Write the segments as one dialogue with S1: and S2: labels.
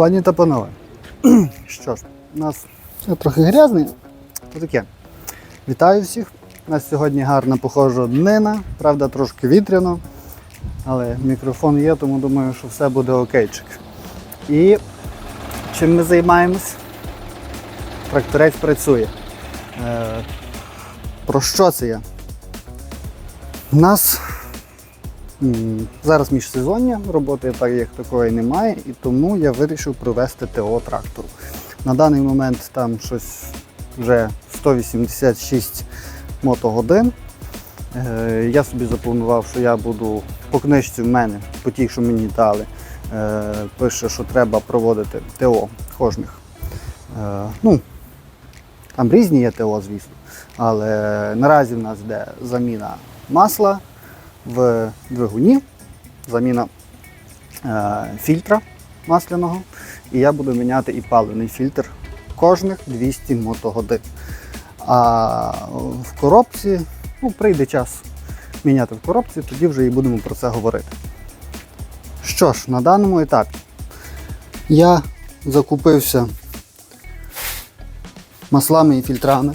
S1: Пані та панове, що ж, у нас все трохи грязний. Отаке. Вітаю всіх. У нас сьогодні гарна похожа днина, правда, трошки вітряно, але мікрофон є, тому думаю, що все буде окейчик. І чим ми займаємось? Тракторець працює. Е, про що це я? У нас зараз міжсезоння, роботи так як такої немає, і тому я вирішив провести ТО трактору. На даний момент там щось вже 186 мотогодин. Е, Я собі запланував, що я буду по книжці в мене, по тій, що мені дали, е, пише, що треба проводити ТО кожних. Е, Ну, там різні є ТО, звісно. Але наразі в нас йде заміна масла в двигуні, заміна е, фільтра масляного. І я буду міняти і паливний фільтр кожних 200 мотогодин. А в коробці ну, прийде час міняти в коробці, тоді вже і будемо про це говорити. Що ж, на даному етапі я закупився маслами і фільтрами.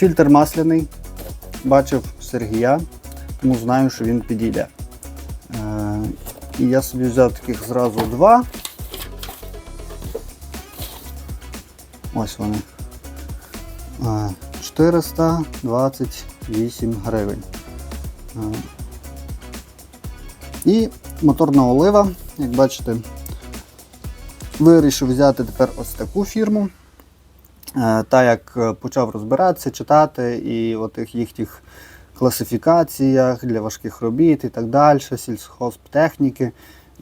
S1: Е, Фільтр масляний. Бачив Сергія, тому знаю, що він підійде. Е, І я собі взяв таких зразу два. Ось вони. Е, 428 гривень. Е, І моторна олива, як бачите, вирішив взяти тепер ось таку фірму. Е, Та як е, почав розбиратися, читати і отих їхніх класифікаціях для важких робіт і так далі, сільськозтехніки.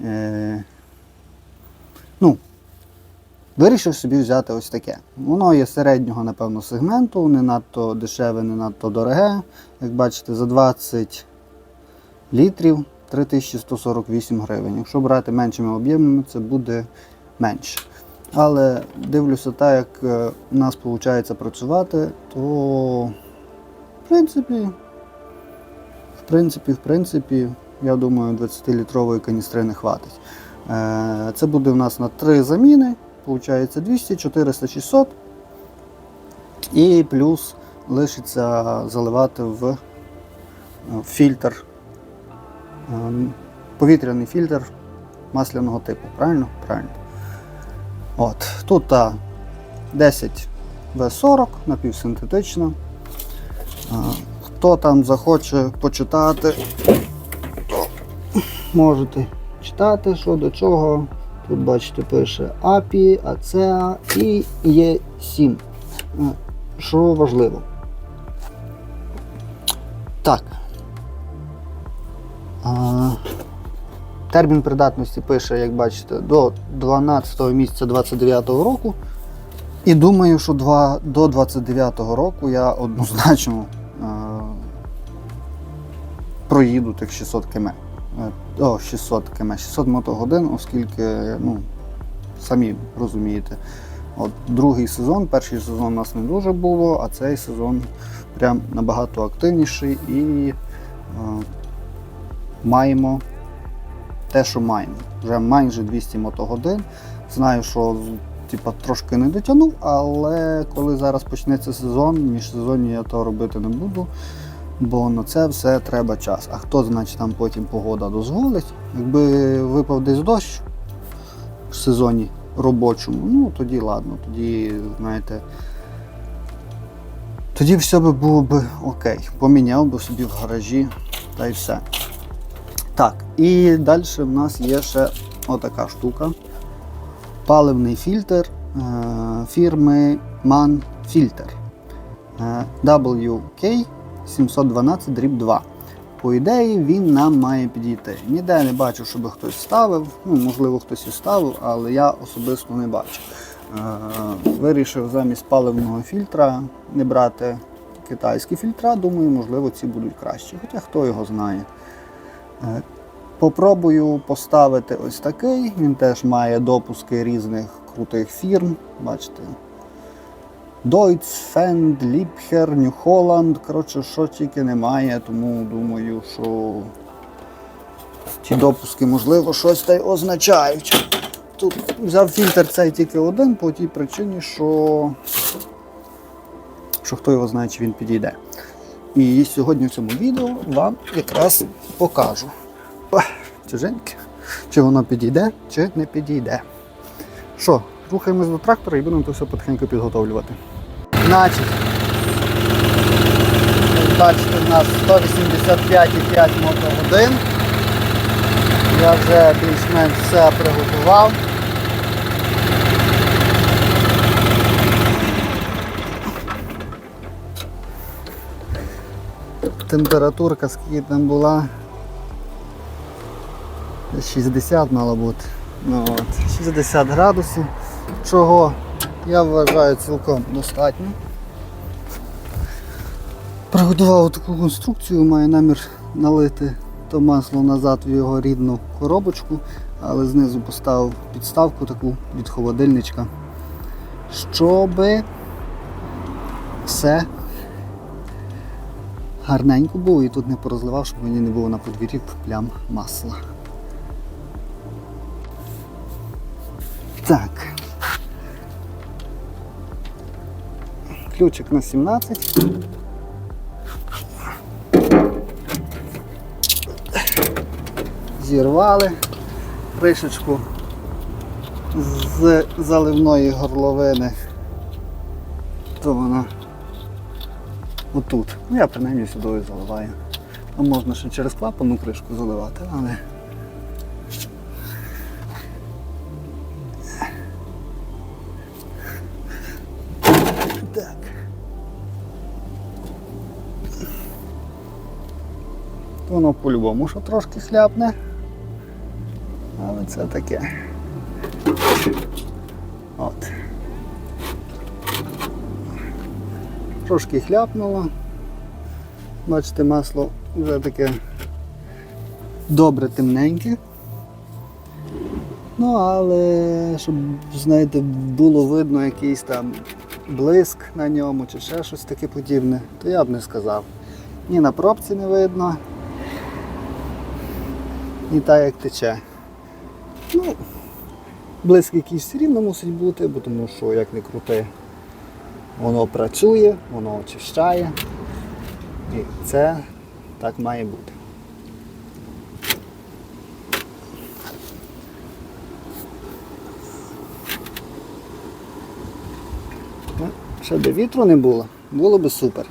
S1: Е, ну, вирішив собі взяти ось таке. Воно є середнього, напевно, сегменту, не надто дешеве, не надто дороге. Як бачите, за 20 літрів 3148 гривень. Якщо брати меншими об'ємами, це буде менше. Але дивлюся так, як е, у нас виходить працювати, то в принципі, в принципі, в принципі, я думаю, 20-літрової каністри не хватить. Е, Це буде у нас на три заміни, виходить 200, 400, 600. І плюс лишиться заливати в е, фільтр, повітряний фільтр масляного типу. Правильно? Правильно. От, тут 10 В40 напівсинтетична. Хто там захоче почитати, то можете читати, що до чого. Тут бачите, пише API, ACEA і E7. Е, Що важливо. Так. Термін придатності пише, як бачите, до 12 місяця 29 року. І думаю, що два, до 29 року я однозначно е, проїду тих 600 км. Е, О, 600 км, 600 мотогодин, оскільки, ну, самі розумієте, от другий сезон, перший сезон у нас не дуже було, а цей сезон прям набагато активніший і е, маємо те, що маємо. Вже майже 200 мотогодин. Знаю, що типа, трошки не дотягнув, але коли зараз почнеться сезон, міжсезонні я то робити не буду, бо на це все треба час. А хто значить там потім погода дозволить? Якби випав десь дощ в сезоні робочому, ну тоді ладно, тоді, знаєте. Тоді все би було б окей. Поміняв би собі в гаражі та й все. Так, і далі в нас є ще отака штука. Паливний фільтр е, фірми MAN Filter е, WK 712 2. По ідеї, він нам має підійти. Ніде не бачу, щоб хтось ставив. Ну, можливо, хтось і ставив, але я особисто не бачу. Е, Вирішив замість паливного фільтра не брати китайські фільтра. Думаю, можливо, ці будуть кращі. Хоча хто його знає. Попробую поставити ось такий. Він теж має допуски різних крутих фірм. Бачите. Deutz, Fend, Liebherr, New Holland. Коротше, що тільки немає, тому думаю, що Ті допуски, можливо, щось та й означають. Тут взяв фільтр цей тільки один по тій причині, що, що хто його знає, чи він підійде. І сьогодні в цьому відео вам якраз покажу. Чуженьке, чи воно підійде, чи не підійде. Що, рухаємось до трактора і будемо це все потихеньку підготовлювати. Значить, бачите, у нас 185,5 мотогодин. Я вже більш-менш все приготував. Температурка скільки там була? 60 мало бути. Ну, от, 60 градусів, чого я вважаю цілком достатньо. Приготував таку конструкцію, маю намір налити то масло назад в його рідну коробочку, але знизу поставив підставку таку від холодильничка, щоб все гарненько було і тут не порозливав, щоб мені не було на подвір'ї плям масла. Так. Ключик на 17. Зірвали кришечку з заливної горловини. То вона отут. Ну я принаймні сюди заливаю. А можна ще через клапану кришку заливати, але Так. Воно по-любому що трошки хляпне. Але це таке. От. Трошки хляпнуло. Бачите, масло вже таке добре темненьке. Ну, але щоб, знаєте, було видно якийсь там блиск на ньому чи ще щось таке подібне, то я б не сказав. Ні на пробці не видно, ні так як тече. Ну, блиск якийсь все рівно мусить бути, бо тому що як не крути, воно працює, воно очищає. І це так має бути. Ну, Ще би вітру не було, було б супер.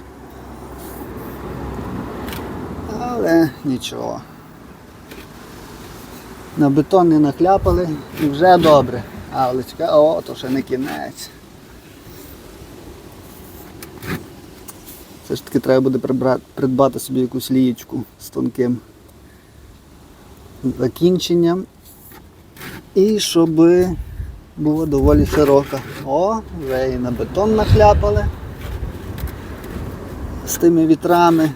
S1: Але нічого. На бетон не нахляпали і вже добре. Але чекай, о, то ще не кінець. Все ж таки треба буде придбати собі якусь лієчку з тонким закінченням. І щоб була доволі широка. О, вже і на бетон нахляпали з тими вітрами.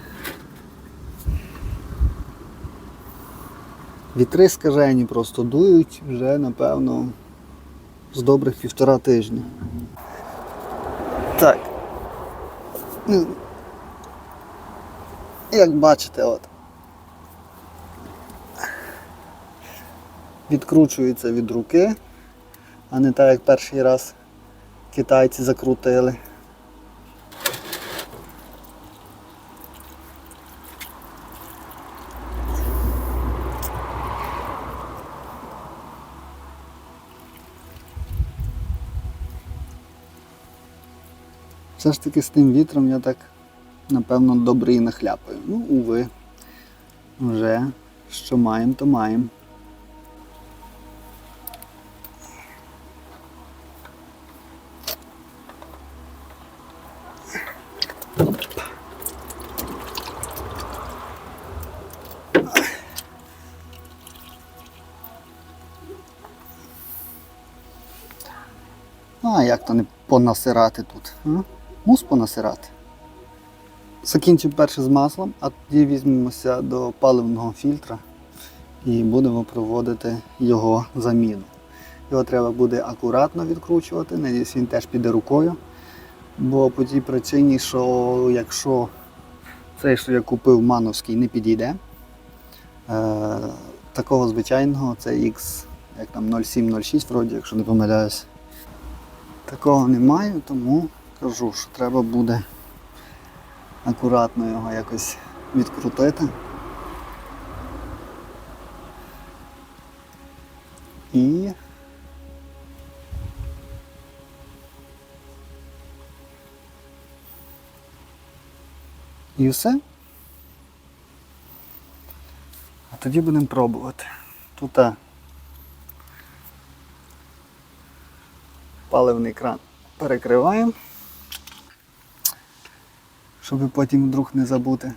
S1: Вітри скажені просто дують вже, напевно, з добрих півтора тижня. Так. Як бачите, от. Відкручується від руки, а не так, як перший раз китайці закрутили. Все ж таки з тим вітром я так, напевно, добре і нахляпаю. Ну, уви. Вже що маємо, то маємо. А як то не понасирати тут? А? Мус понасирати. Закінчимо перше з маслом, а тоді візьмемося до паливного фільтра і будемо проводити його заміну. Його треба буде акуратно відкручувати, надіюсь, він теж піде рукою. Бо по тій причині, що якщо цей, що я купив мановський, не підійде, е, такого звичайного це X, як там 0706 вроді, якщо не помиляюсь. Такого не маю, тому кажу, що треба буде акуратно його якось відкрутити. І І все. А тоді будемо пробувати. Тут а, паливний кран перекриваємо, щоб потім вдруг не забути.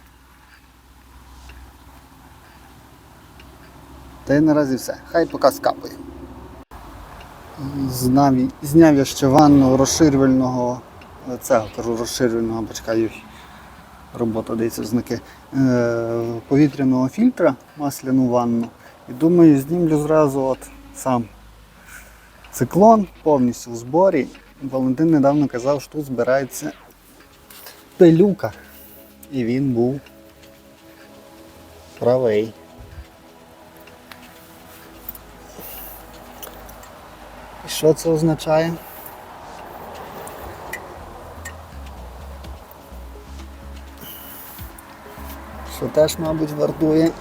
S1: Та й наразі все. Хай поки скапає. Знав, зняв я ще ванну розширювального, е, цього кажу розширювального, почекаю, робота дається знаки, е, повітряного фільтра, масляну ванну. І думаю, знімлю зразу от сам циклон повністю в зборі. Валентин недавно казав, що тут збирається пилюка. І він був правий. І що це означає? Що теж, мабуть, вартує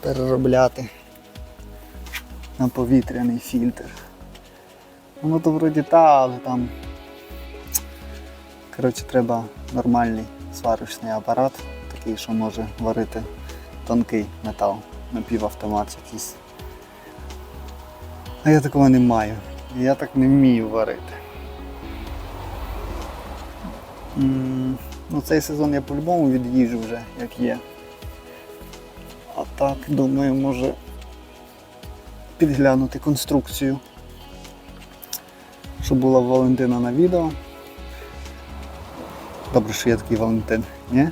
S1: переробляти на повітряний фільтр. Ну то вроді та, але там коротше, треба нормальний сварочний апарат, такий, що може варити тонкий метал, напівавтомат якийсь. А я такого не маю. Я так не вмію варити. Ну, цей сезон я по-любому від'їжджу вже, як є. А так, думаю, може підглянути конструкцію, що була Валентина на відео. Добре, що є такий Валентин, ні?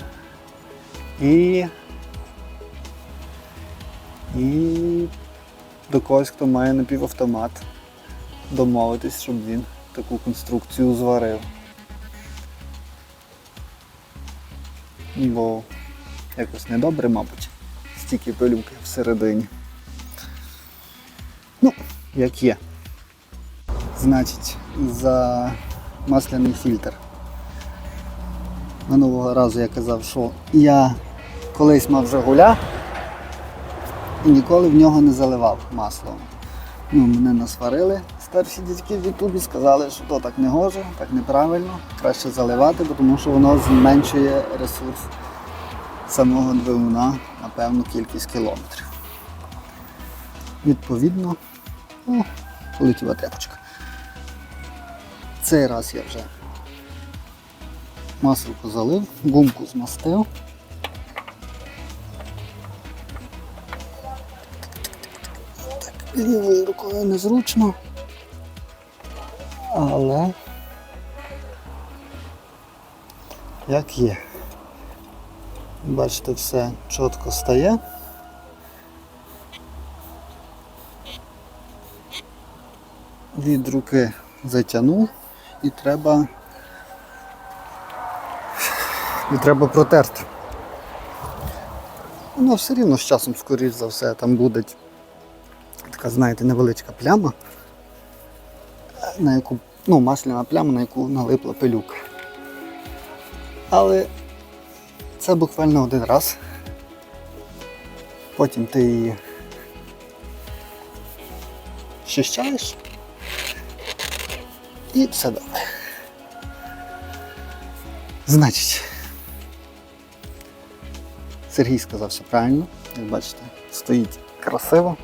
S1: І. І до когось, хто має напівавтомат, домовитись, щоб він таку конструкцію зварив. Бо якось недобре, мабуть, стільки пилюки всередині. Ну, як є. Значить, за масляний фільтр. Минулого разу я казав, що я колись мав Жигуля і ніколи в нього не заливав масло. Ну, мене насварили старші дядьки в Ютубі, сказали, що то так не гоже, так неправильно, краще заливати, тому що воно зменшує ресурс самого двигуна на певну кількість кілометрів. Відповідно, о, полетіла тряпочка. Цей раз я вже масло залив, гумку змастив. Лівою рукою незручно, але як є. Бачите, все чітко стає. Від руки затягнув і треба і треба протерти. Воно все рівно з часом, скоріш за все, там буде така, знаєте, невеличка пляма, на яку, ну, масляна пляма, на яку налипла пилюка. Але це буквально один раз. Потім ти її щищаєш і все добре. Значить, Сергій сказав все правильно, як бачите, стоїть красиво,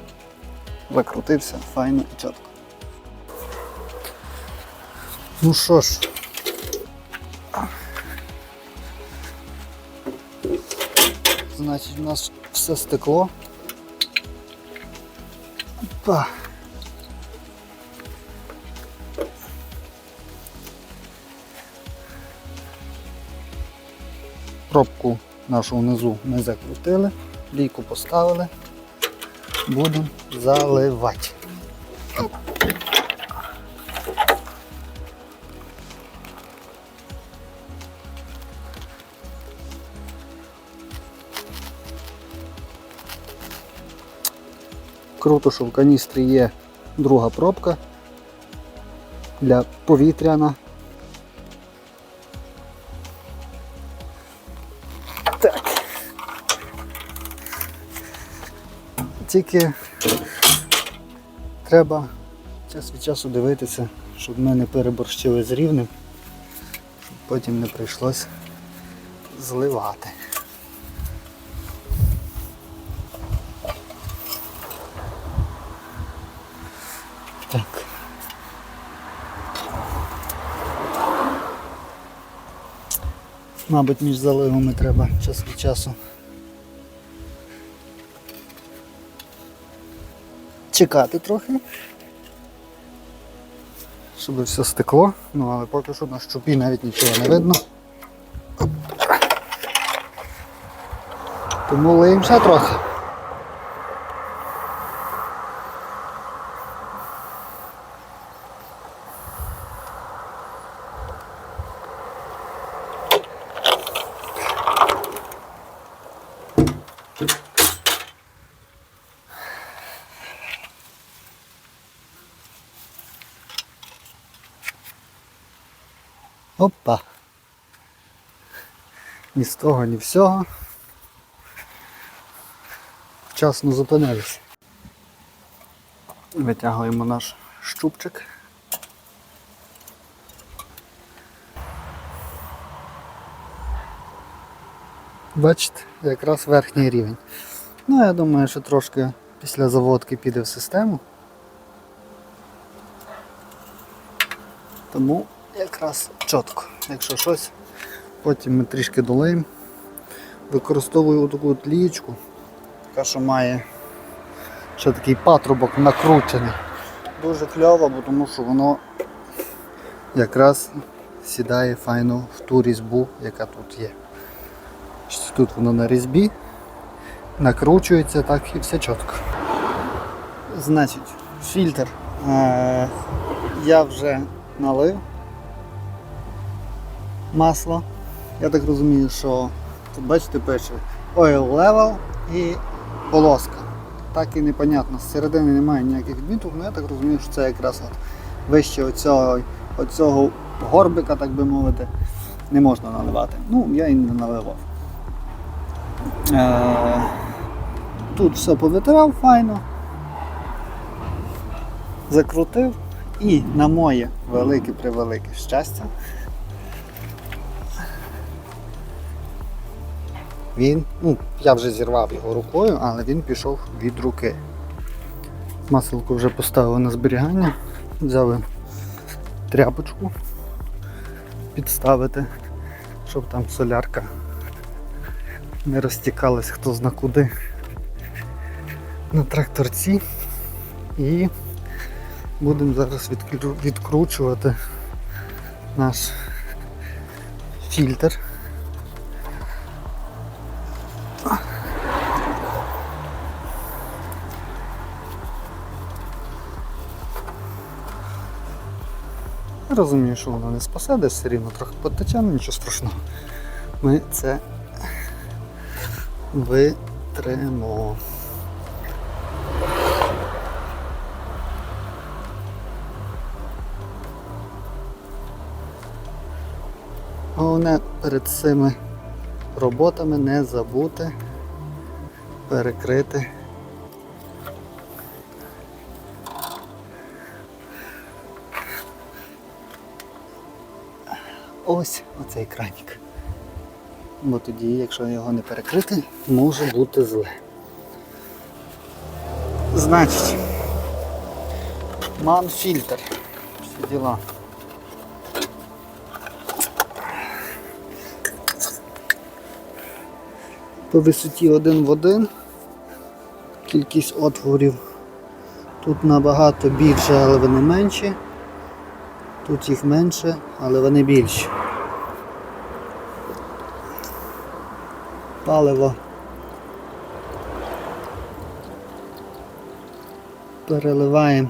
S1: закрутився, файно і чітко. Ну що ж, значить, у нас все стекло. Опа. Пробку нашу внизу ми закрутили, лійку поставили, будемо заливати. Круто, що в каністрі є друга пробка для повітряна Тільки треба час від часу дивитися, щоб ми не переборщили з рівнем, щоб потім не прийшлось зливати. Так. Мабуть, між заливами треба час від часу. Чекати трохи. Щоб все стекло, ну але поки що на щупі навіть нічого не видно. Тому лиємо ще трохи. Опа. Ні з того, ні всього. Вчасно зупинилися. Витягуємо наш щупчик. Бачите, якраз верхній рівень. Ну, я думаю, що трошки після заводки піде в систему. Тому якраз чітко. Якщо щось, потім ми трішки долеємо. Використовую таку от яка що має ще такий патрубок накручений. Дуже кльово, бо тому що воно якраз сідає файно в ту різьбу, яка тут є. Тут воно на різьбі, накручується так і все чітко. Значить, фільтр е- я вже налив масло. Я так розумію, що тут бачите пише Oil Level і полоска. Так і непонятно, з середини немає ніяких відміток, але я так розумію, що це якраз от вище оцього, оцього горбика, так би мовити, не можна наливати. Ну, я і не наливав. Е, Тут все повитирав файно, закрутив і на моє велике-превелике щастя. Він, ну, я вже зірвав його рукою, але він пішов від руки. Маселку вже поставили на зберігання, взяли тряпочку підставити, щоб там солярка не розтікалась хто зна куди на тракторці. І будемо зараз відкручувати наш фільтр. Я Розумію, що воно не спасе, десь все рівно трохи потече, але нічого страшного. Ми це витримо. Головне перед цими роботами не забути перекрити ось оцей кранік. Бо тоді, якщо його не перекрити, може бути зле. Значить, манфільтр. Всі діла. По висоті один в один. Кількість отворів тут набагато більше, але вони менші. Тут їх менше, але вони більші. Паливо переливаємо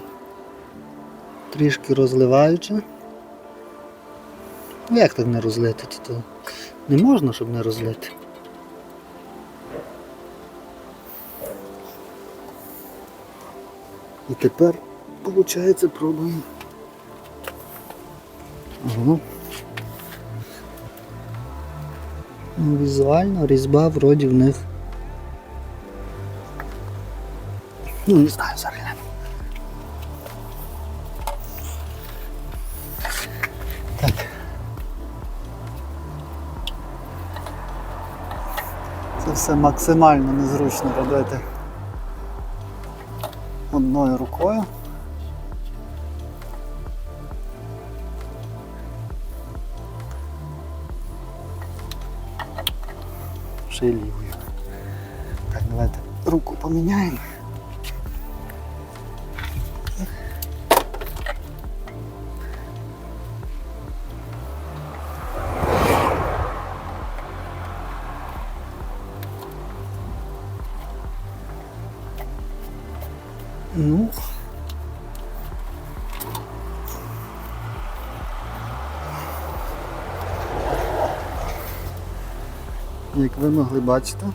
S1: трішки розливаючи. Ну, Як так не розлити? То не можна, щоб не розлити. І тепер, виходить, пробуємо. Ну, Візуально різьба вроді в них. Ну, не знаю, зараз. Так. Це все максимально незручно робити одною рукою. Ще й лівою. Так, давай руку поміняємо. Ви могли бачити,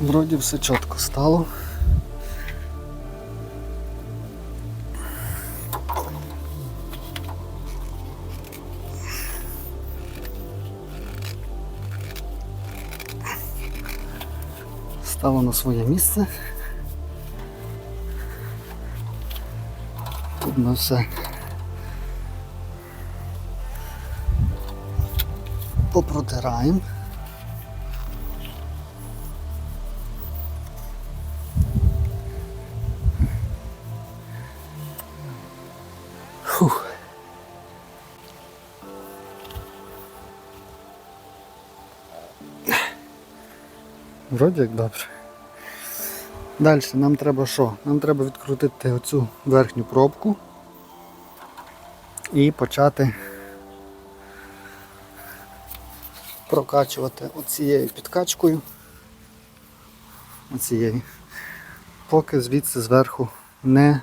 S1: вроді все чітко стало. Стало на своє місце. Тут ми все попротираємо. Вроді як добре. Далі нам треба що? Нам треба відкрутити оцю верхню пробку і почати прокачувати оцією підкачкою. Оцією. Поки звідси зверху не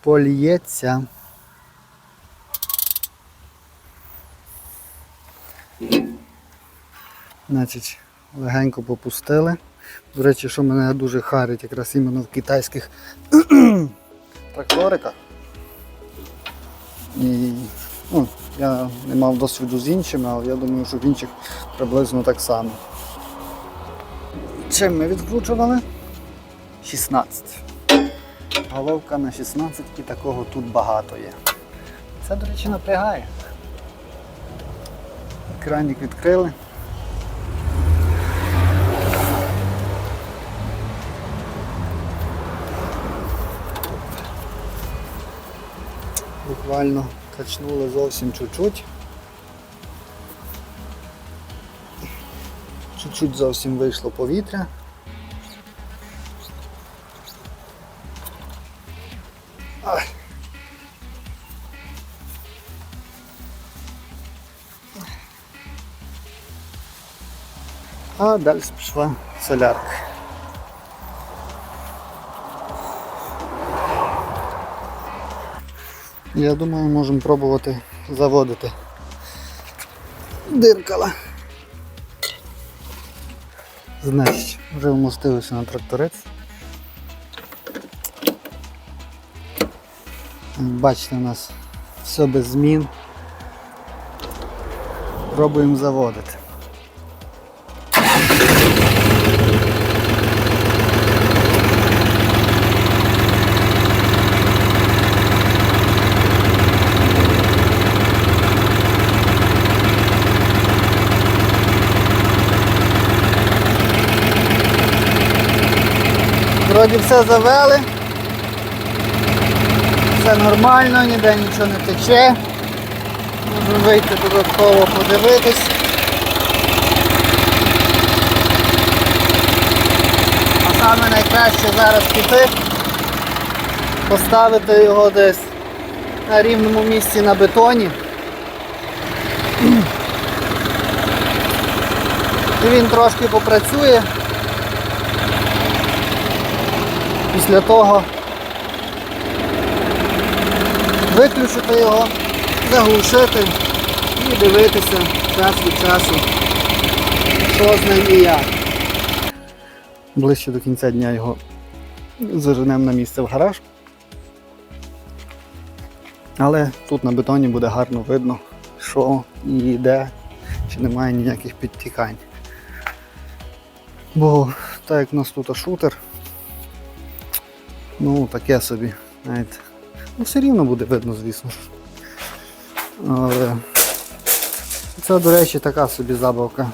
S1: поліється. Значить, легенько попустили. До речі, що мене дуже харить якраз іменно в китайських тракториках. І ну, я не мав досвіду з іншими, але я думаю, що в інших приблизно так само. Чим ми відкручували? 16. Головка на 16 і такого тут багато є. Це, до речі, напрягає. Кранік відкрили. Буквально качнули зовсім чуть-чуть. Чуть-чуть зовсім вийшло повітря. А далі пішла солярка. Я думаю, можемо пробувати заводити диркала. Значить, вже вмостилися на тракторець. Бачите, у нас все без змін. Пробуємо заводити. Вроді все завели. Все нормально, ніде нічого не тече. Можемо вийти додатково подивитись. А саме найкраще зараз піти, поставити його десь на рівному місці на бетоні. І він трошки попрацює. Після того виключити його, заглушити і дивитися час від часу, що з ним і як. Ближче до кінця дня його заженемо на місце в гараж. Але тут на бетоні буде гарно видно, що і де, чи немає ніяких підтікань. Бо так як у нас тут шутер, ну таке собі, знаєте. Ну все рівно буде видно, звісно. Але це, до речі, така собі забавка.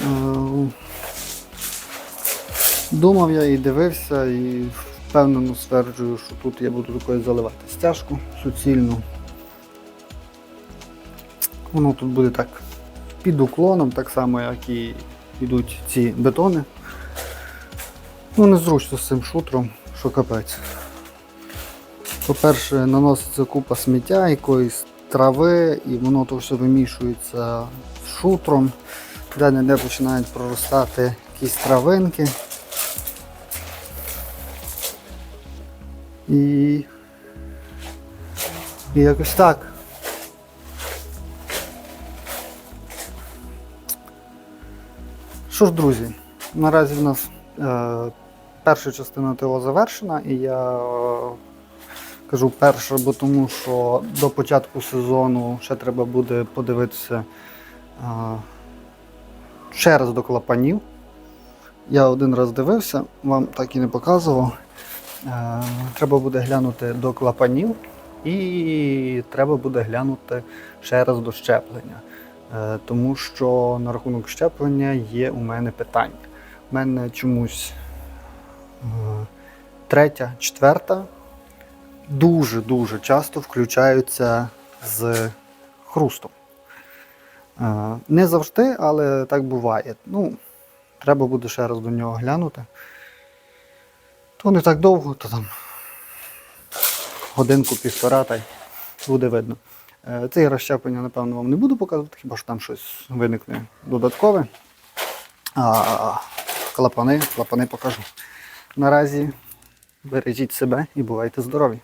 S1: Е, Думав я і дивився, і впевнено стверджую, що тут я буду такою заливати стяжку суцільну. Воно тут буде так під уклоном, так само, як і йдуть ці бетони. Ну, незручно з цим шутром, що капець. По-перше, наноситься купа сміття, якоїсь трави, і воно то все вимішується з шутром, Де-не-де починають проростати якісь травинки. І, і якось так. Що ж, друзі, наразі в нас е, перша частина ТО завершена, і я е, кажу перша, бо тому що до початку сезону ще треба буде подивитися е, ще раз до клапанів. Я один раз дивився, вам так і не показував. Е, Треба буде глянути до клапанів і треба буде глянути ще раз до щеплення. Тому що на рахунок щеплення є у мене питання. У мене чомусь третя, четверта дуже-дуже часто включаються з хрустом. Е, Не завжди, але так буває. Ну, треба буде ще раз до нього глянути. То не так довго, то там годинку-півтора та й буде видно. Е, Цей розщеплення, напевно, вам не буду показувати, хіба що там щось виникне додаткове. А клапани, клапани покажу. Наразі бережіть себе і бувайте здорові!